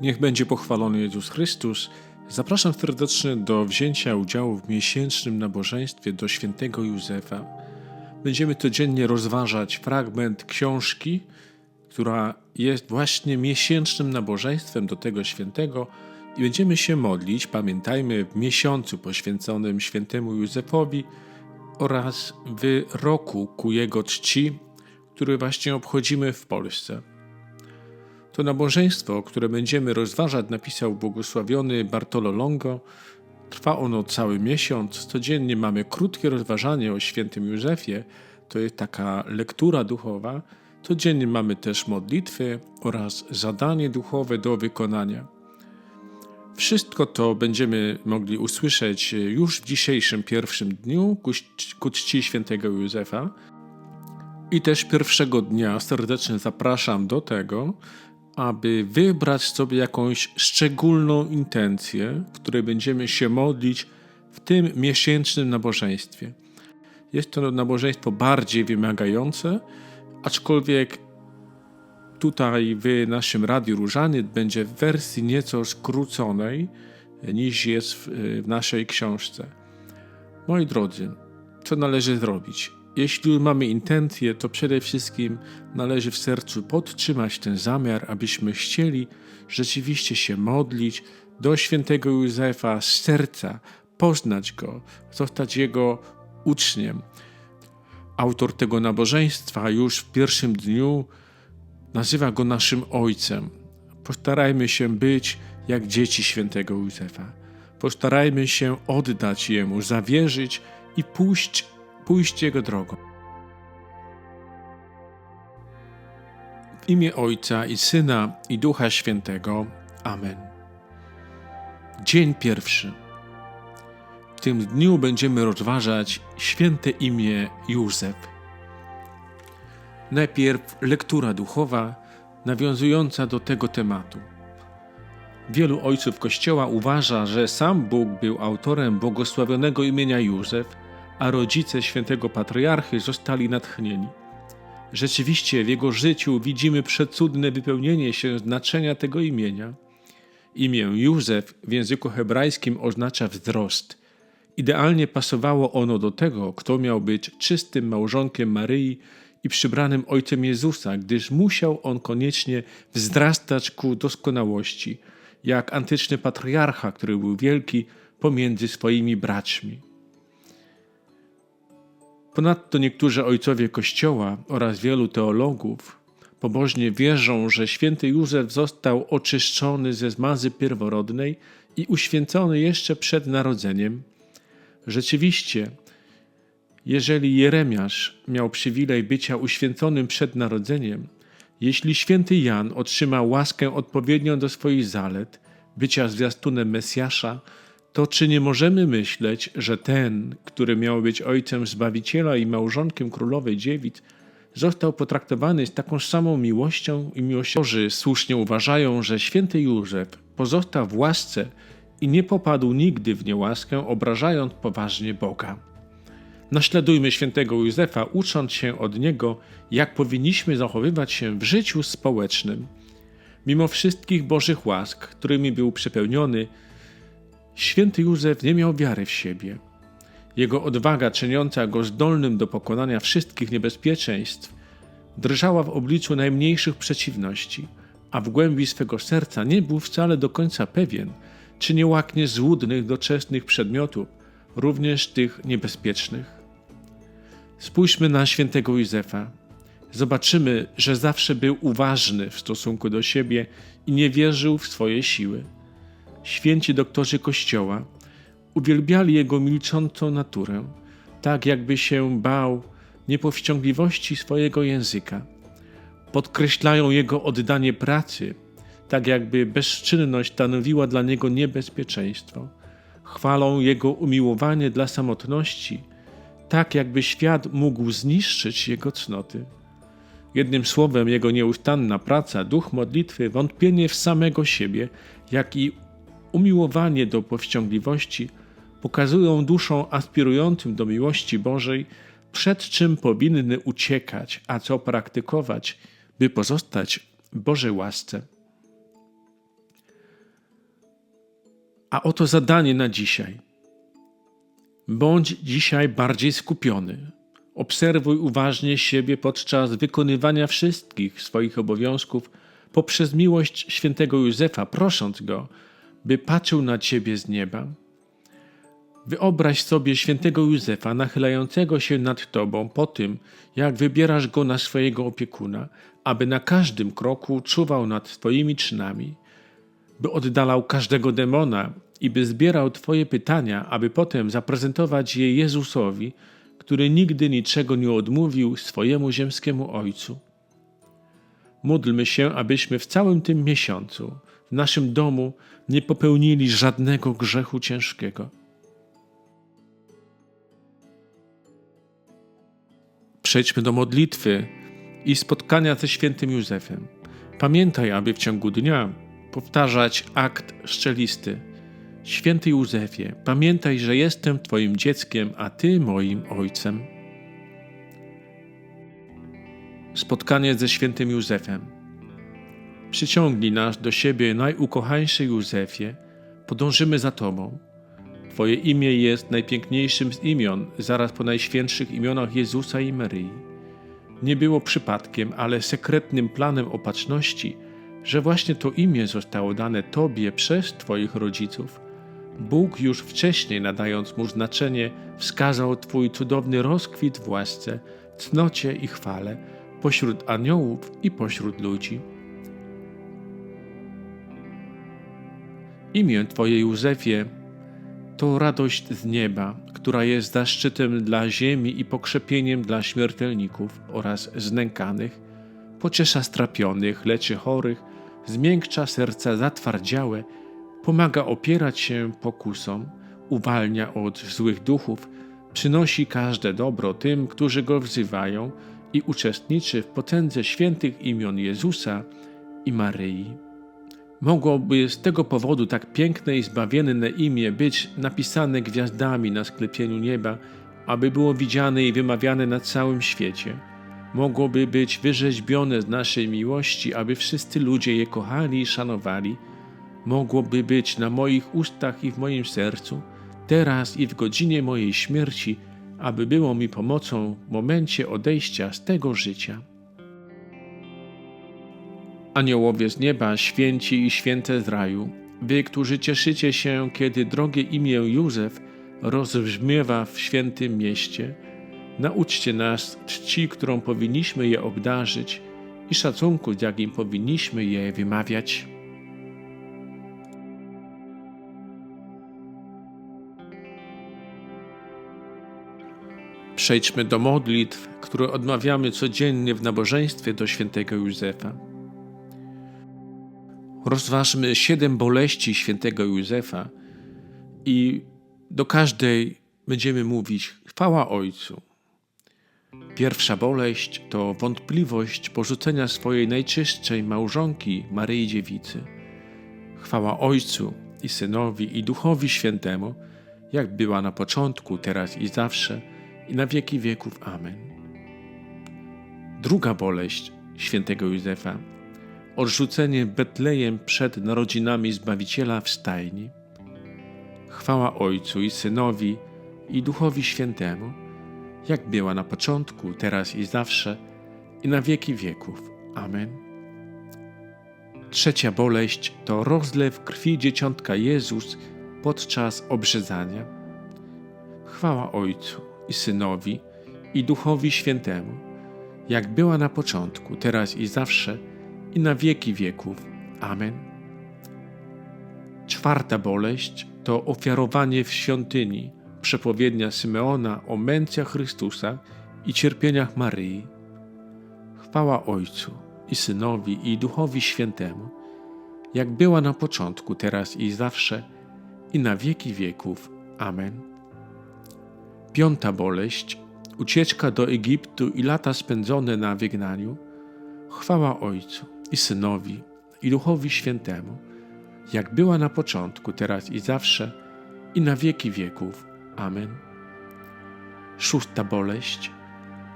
Niech będzie pochwalony Jezus Chrystus. Zapraszam serdecznie do wzięcia udziału w miesięcznym nabożeństwie do świętego Józefa. Będziemy codziennie rozważać fragment książki, która jest właśnie miesięcznym nabożeństwem do tego świętego i będziemy się modlić, pamiętajmy, w miesiącu poświęconym świętemu Józefowi oraz w roku ku jego czci, który właśnie obchodzimy w Polsce. To nabożeństwo, które będziemy rozważać, napisał błogosławiony Bartolo Longo. Trwa ono cały miesiąc. Codziennie mamy krótkie rozważanie o świętym Józefie. To jest taka lektura duchowa. Codziennie mamy też modlitwy oraz zadanie duchowe do wykonania. Wszystko to będziemy mogli usłyszeć już w dzisiejszym pierwszym dniu ku, czci świętego Józefa. I też pierwszego dnia serdecznie zapraszam do tego, aby wybrać sobie jakąś szczególną intencję, której będziemy się modlić w tym miesięcznym nabożeństwie. Jest to nabożeństwo bardziej wymagające, aczkolwiek tutaj w naszym Radiu Różany będzie w wersji nieco skróconej niż jest w naszej książce. Moi drodzy, co należy zrobić? Jeśli mamy intencję, to przede wszystkim należy w sercu podtrzymać ten zamiar, abyśmy chcieli rzeczywiście się modlić do świętego Józefa z serca, poznać go, zostać jego uczniem. Autor tego nabożeństwa już w pierwszym dniu nazywa go naszym ojcem. Postarajmy się być jak dzieci świętego Józefa. Postarajmy się oddać jemu, zawierzyć i pójść pójść Jego drogą. W imię Ojca i Syna i Ducha Świętego. Amen. Dzień pierwszy. W tym dniu będziemy rozważać święte imię Józef. Najpierw lektura duchowa nawiązująca do tego tematu. Wielu ojców Kościoła uważa, że sam Bóg był autorem błogosławionego imienia Józef – a rodzice świętego patriarchy zostali natchnieni. Rzeczywiście w jego życiu widzimy przecudne wypełnienie się znaczenia tego imienia. Imię Józef w języku hebrajskim oznacza wzrost. Idealnie pasowało ono do tego, kto miał być czystym małżonkiem Maryi i przybranym ojcem Jezusa, gdyż musiał on koniecznie wzrastać ku doskonałości, jak antyczny patriarcha, który był wielki pomiędzy swoimi braćmi. Ponadto niektórzy ojcowie Kościoła oraz wielu teologów pobożnie wierzą, że święty Józef został oczyszczony ze zmazy pierworodnej i uświęcony jeszcze przed narodzeniem. Rzeczywiście, jeżeli Jeremiasz miał przywilej bycia uświęconym przed narodzeniem, jeśli święty Jan otrzymał łaskę odpowiednią do swoich zalet, bycia zwiastunem Mesjasza, to czy nie możemy myśleć, że ten, który miał być ojcem Zbawiciela i małżonkiem królowej dziewic, został potraktowany z taką samą miłością i że słusznie uważają, że święty Józef pozostał w łasce i nie popadł nigdy w niełaskę, obrażając poważnie Boga. Naśladujmy świętego Józefa, ucząc się od niego, jak powinniśmy zachowywać się w życiu społecznym. Mimo wszystkich Bożych łask, którymi był przepełniony, Święty Józef nie miał wiary w siebie. Jego odwaga, czyniąca go zdolnym do pokonania wszystkich niebezpieczeństw, drżała w obliczu najmniejszych przeciwności, a w głębi swego serca nie był wcale do końca pewien, czy nie łaknie złudnych, doczesnych przedmiotów, również tych niebezpiecznych. Spójrzmy na świętego Józefa. Zobaczymy, że zawsze był uważny w stosunku do siebie i nie wierzył w swoje siły święci doktorzy Kościoła uwielbiali jego milczącą naturę, tak jakby się bał niepowściągliwości swojego języka. Podkreślają jego oddanie pracy, tak jakby bezczynność stanowiła dla niego niebezpieczeństwo. Chwalą jego umiłowanie dla samotności, tak jakby świat mógł zniszczyć jego cnoty. Jednym słowem, jego nieustanna praca, duch modlitwy, wątpienie w samego siebie, jak i umiłowanie do powściągliwości pokazują duszom aspirującym do miłości Bożej, przed czym powinny uciekać, a co praktykować, by pozostać Bożej łasce. A oto zadanie na dzisiaj. Bądź dzisiaj bardziej skupiony. Obserwuj uważnie siebie podczas wykonywania wszystkich swoich obowiązków poprzez miłość świętego Józefa, prosząc go, by patrzył na ciebie z nieba. Wyobraź sobie świętego Józefa nachylającego się nad tobą po tym, jak wybierasz go na swojego opiekuna, aby na każdym kroku czuwał nad twoimi czynami, by oddalał każdego demona i by zbierał twoje pytania, aby potem zaprezentować je Jezusowi, który nigdy niczego nie odmówił swojemu ziemskiemu Ojcu. Módlmy się, abyśmy w całym tym miesiącu w naszym domu nie popełnili żadnego grzechu ciężkiego. Przejdźmy do modlitwy i spotkania ze świętym Józefem. Pamiętaj, aby w ciągu dnia powtarzać akt szczelisty. Święty Józefie, pamiętaj, że jestem Twoim dzieckiem, a Ty moim ojcem. Spotkanie ze świętym Józefem. Przyciągnij nas do siebie, najukochańszy Józefie, podążymy za Tobą. Twoje imię jest najpiękniejszym z imion, zaraz po najświętszych imionach Jezusa i Maryi. Nie było przypadkiem, ale sekretnym planem opatrzności, że właśnie to imię zostało dane Tobie przez Twoich rodziców. Bóg już wcześniej, nadając mu znaczenie, wskazał Twój cudowny rozkwit w łasce, cnocie i chwale pośród aniołów i pośród ludzi. Imię Twoje Józefie to radość z nieba, która jest zaszczytem dla ziemi i pokrzepieniem dla śmiertelników oraz znękanych, pociesza strapionych, leczy chorych, zmiękcza serca zatwardziałe, pomaga opierać się pokusom, uwalnia od złych duchów, przynosi każde dobro tym, którzy go wzywają i uczestniczy w potędze świętych imion Jezusa i Maryi. Mogłoby z tego powodu tak piękne i zbawienne imię być napisane gwiazdami na sklepieniu nieba, aby było widziane i wymawiane na całym świecie. Mogłoby być wyrzeźbione z naszej miłości, aby wszyscy ludzie je kochali i szanowali. Mogłoby być na moich ustach i w moim sercu, teraz i w godzinie mojej śmierci, aby było mi pomocą w momencie odejścia z tego życia. Aniołowie z nieba, święci i święte z raju, wy, którzy cieszycie się, kiedy drogie imię Józef rozbrzmiewa w świętym mieście, nauczcie nas czci, którą powinniśmy je obdarzyć i szacunku, z jakim powinniśmy je wymawiać. Przejdźmy do modlitw, które odmawiamy codziennie w nabożeństwie do świętego Józefa. Rozważmy siedem boleści świętego Józefa i do każdej będziemy mówić chwała Ojcu. Pierwsza boleść to wątpliwość porzucenia swojej najczystszej małżonki Maryi Dziewicy. Chwała Ojcu i Synowi i Duchowi Świętemu, jak była na początku, teraz i zawsze, i na wieki wieków. Amen. Druga boleść świętego Józefa odrzucenie Betlejem przed narodzinami Zbawiciela w stajni. Chwała Ojcu i Synowi i Duchowi Świętemu, jak była na początku, teraz i zawsze, i na wieki wieków. Amen. Trzecia boleść to rozlew krwi dzieciątka Jezus podczas obrzezania. Chwała Ojcu i Synowi i Duchowi Świętemu, jak była na początku, teraz i zawsze, i na wieki wieków. Amen. Czwarta boleść to ofiarowanie w świątyni, przepowiednia Symeona o męce Chrystusa i cierpieniach Maryi. Chwała Ojcu i Synowi i Duchowi Świętemu, jak była na początku, teraz i zawsze, i na wieki wieków. Amen. Piąta boleść, ucieczka do Egiptu i lata spędzone na wygnaniu. Chwała Ojcu i Synowi, i Duchowi Świętemu, jak była na początku, teraz i zawsze, i na wieki wieków. Amen. Szósta boleść,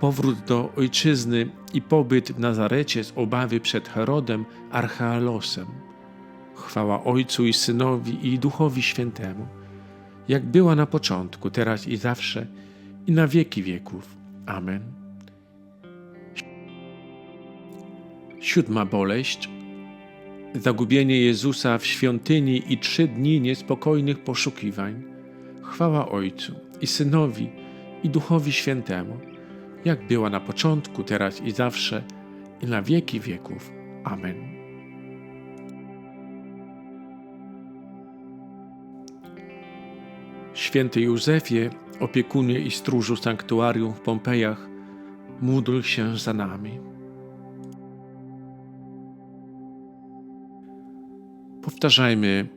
powrót do ojczyzny i pobyt w Nazarecie z obawy przed Herodem Archealosem. Chwała Ojcu i Synowi i Duchowi Świętemu, jak była na początku, teraz i zawsze, i na wieki wieków. Amen. Siódma boleść. Zagubienie Jezusa w świątyni i trzy dni niespokojnych poszukiwań. Chwała Ojcu i Synowi i Duchowi Świętemu, jak była na początku, teraz i zawsze, i na wieki wieków. Amen. Święty Józefie, opiekunie i stróżu sanktuarium w Pompejach, módl się za nami. Powtarzajmy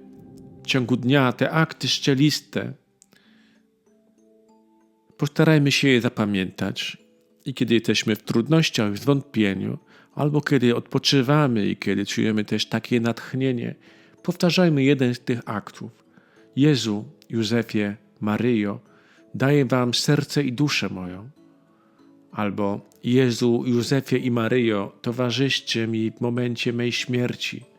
w ciągu dnia te akty szczeliste. Postarajmy się je zapamiętać. I kiedy jesteśmy w trudnościach, w zwątpieniu, albo kiedy odpoczywamy i kiedy czujemy też takie natchnienie, powtarzajmy jeden z tych aktów. Jezu, Józefie, Maryjo, daję Wam serce i duszę moją. Albo Jezu, Józefie i Maryjo, towarzyszcie mi w momencie mej śmierci.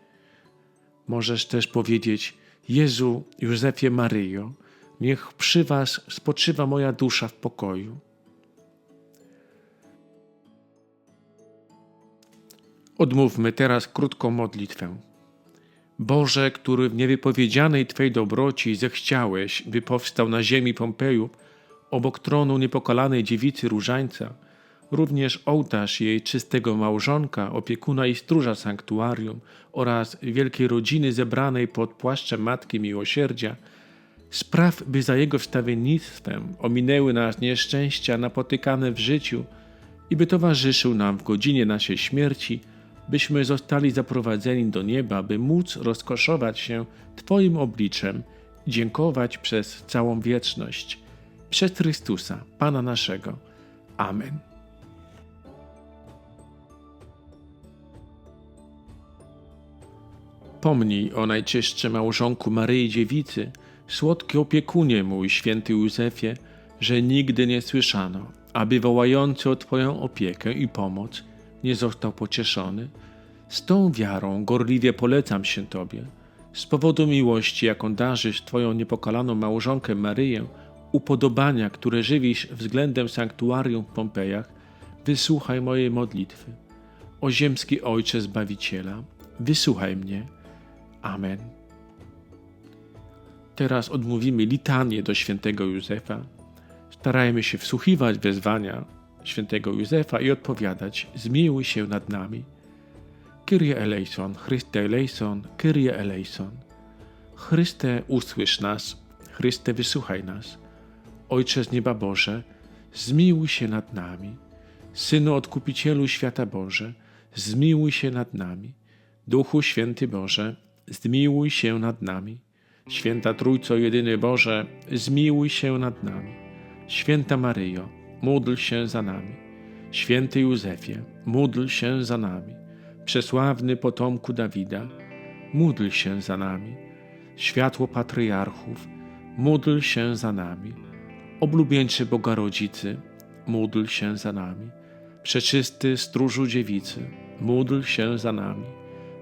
Możesz też powiedzieć: Jezu, Józefie, Maryjo, niech przy Was spoczywa moja dusza w pokoju. Odmówmy teraz krótką modlitwę. Boże, który w niewypowiedzianej Twej dobroci zechciałeś, by powstał na ziemi Pompeju, obok tronu niepokalanej dziewicy Różańca, również ołtarz jej czystego małżonka, opiekuna i stróża sanktuarium oraz wielkiej rodziny zebranej pod płaszczem Matki Miłosierdzia, spraw, by za jego wstawiennictwem ominęły nas nieszczęścia napotykane w życiu i by towarzyszył nam w godzinie naszej śmierci – byśmy zostali zaprowadzeni do nieba, by móc rozkoszować się Twoim obliczem i dziękować przez całą wieczność. Przez Chrystusa, Pana naszego. Amen. Pomnij o najczystsze małżonku Maryi Dziewicy, słodki opiekunie mój, święty Józefie, że nigdy nie słyszano, aby wołający o Twoją opiekę i pomoc nie został pocieszony. Z tą wiarą gorliwie polecam się Tobie. Z powodu miłości, jaką darzysz Twoją niepokalaną małżonkę Maryję, upodobania, które żywisz względem sanktuarium w Pompejach, wysłuchaj mojej modlitwy. O ziemski Ojcze Zbawiciela, wysłuchaj mnie. Amen. Teraz odmówimy litanię do świętego Józefa. Starajmy się wsłuchiwać wezwania świętego Józefa i odpowiadać: Zmiłuj się nad nami. Kyrie eleison, Chryste eleison, Kyrie eleison. Chryste, usłysz nas, Chryste, wysłuchaj nas. Ojcze z nieba Boże, zmiłuj się nad nami. Synu Odkupicielu świata Boże, zmiłuj się nad nami. Duchu Święty Boże, zmiłuj się nad nami. Święta Trójco Jedyny Boże, zmiłuj się nad nami. Święta Maryjo, módl się za nami. Święty Józefie, módl się za nami. Przesławny potomku Dawida, módl się za nami. Światło patriarchów, módl się za nami. Oblubieńczy Boga Rodzicy, módl się za nami. Przeczysty stróżu dziewicy, módl się za nami.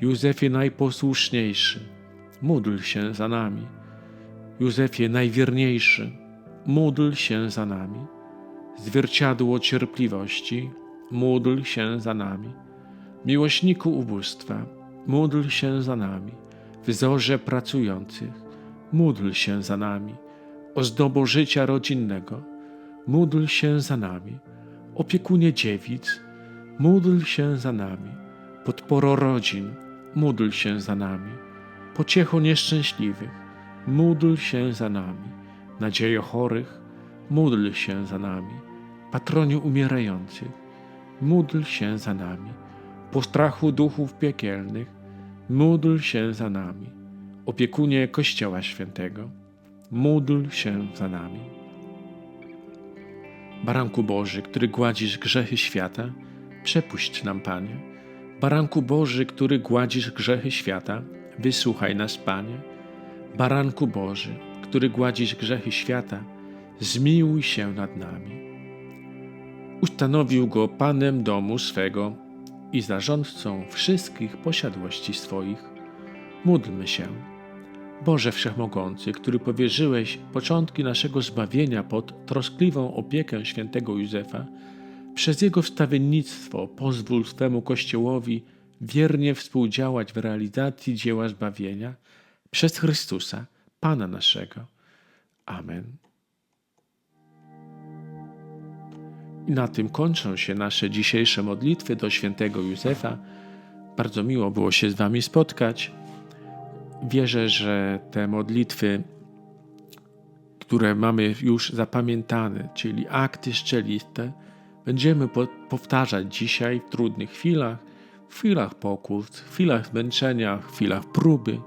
Józefie Najposłuszniejszy, módl się za nami. Józefie Najwierniejszy, módl się za nami zwierciadło cierpliwości, módl się za nami. Miłośniku ubóstwa, módl się za nami. Wzorze pracujących, módl się za nami. Ozdobo życia rodzinnego, módl się za nami. Opiekunie dziewic, módl się za nami. Podporo rodzin, módl się za nami. Pociecho nieszczęśliwych, módl się za nami. Nadziejo chorych, módl się za nami patroniu umierających, módl się za nami. Po strachu duchów piekielnych, módl się za nami. opiekunie Kościoła Świętego, módl się za nami. Baranku Boży, który gładzisz grzechy świata, przepuść nam, Panie. Baranku Boży, który gładzisz grzechy świata, wysłuchaj nas, Panie. Baranku Boży, który gładzisz grzechy świata, zmiłuj się nad nami. Ustanowił go panem domu swego i zarządcą wszystkich posiadłości swoich. Módlmy się. Boże Wszechmogący, który powierzyłeś początki naszego zbawienia pod troskliwą opiekę świętego Józefa, przez jego wstawiennictwo pozwól swemu Kościołowi wiernie współdziałać w realizacji dzieła zbawienia przez Chrystusa, Pana naszego. Amen. I na tym kończą się nasze dzisiejsze modlitwy do świętego Józefa. Bardzo miło było się z Wami spotkać. Wierzę, że te modlitwy, które mamy już zapamiętane, czyli akty szczeliste, będziemy po powtarzać dzisiaj w trudnych chwilach, w chwilach pokut, w chwilach zmęczenia, w chwilach próby,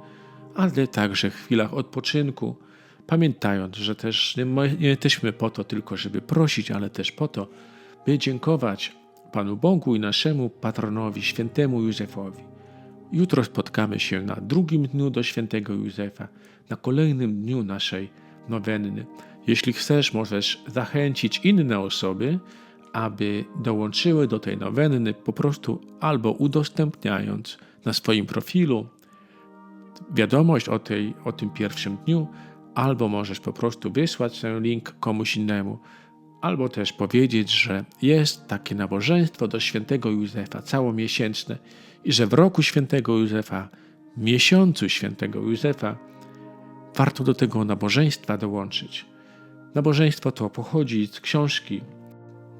ale także w chwilach odpoczynku, pamiętając, że też nie, nie jesteśmy po to tylko, żeby prosić, ale też po to, by dziękować Panu Bogu i naszemu patronowi, świętemu Józefowi. Jutro spotkamy się na drugim dniu do świętego Józefa, na kolejnym dniu naszej nowenny. Jeśli chcesz, możesz zachęcić inne osoby, aby dołączyły do tej nowenny, po prostu albo udostępniając na swoim profilu wiadomość o, tej, o tym pierwszym dniu, albo możesz po prostu wysłać ten link komuś innemu, albo też powiedzieć, że jest takie nabożeństwo do świętego Józefa całomiesięczne i że w roku świętego Józefa, miesiącu świętego Józefa, warto do tego nabożeństwa dołączyć. Nabożeństwo to pochodzi z książki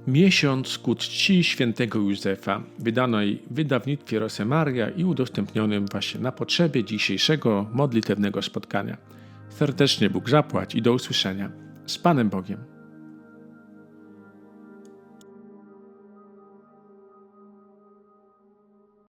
Miesiąc ku czci świętego Józefa, wydanej w wydawnictwie Rosemaria i udostępnionym właśnie na potrzeby dzisiejszego modlitewnego spotkania. Serdecznie Bóg zapłać i do usłyszenia. Z Panem Bogiem.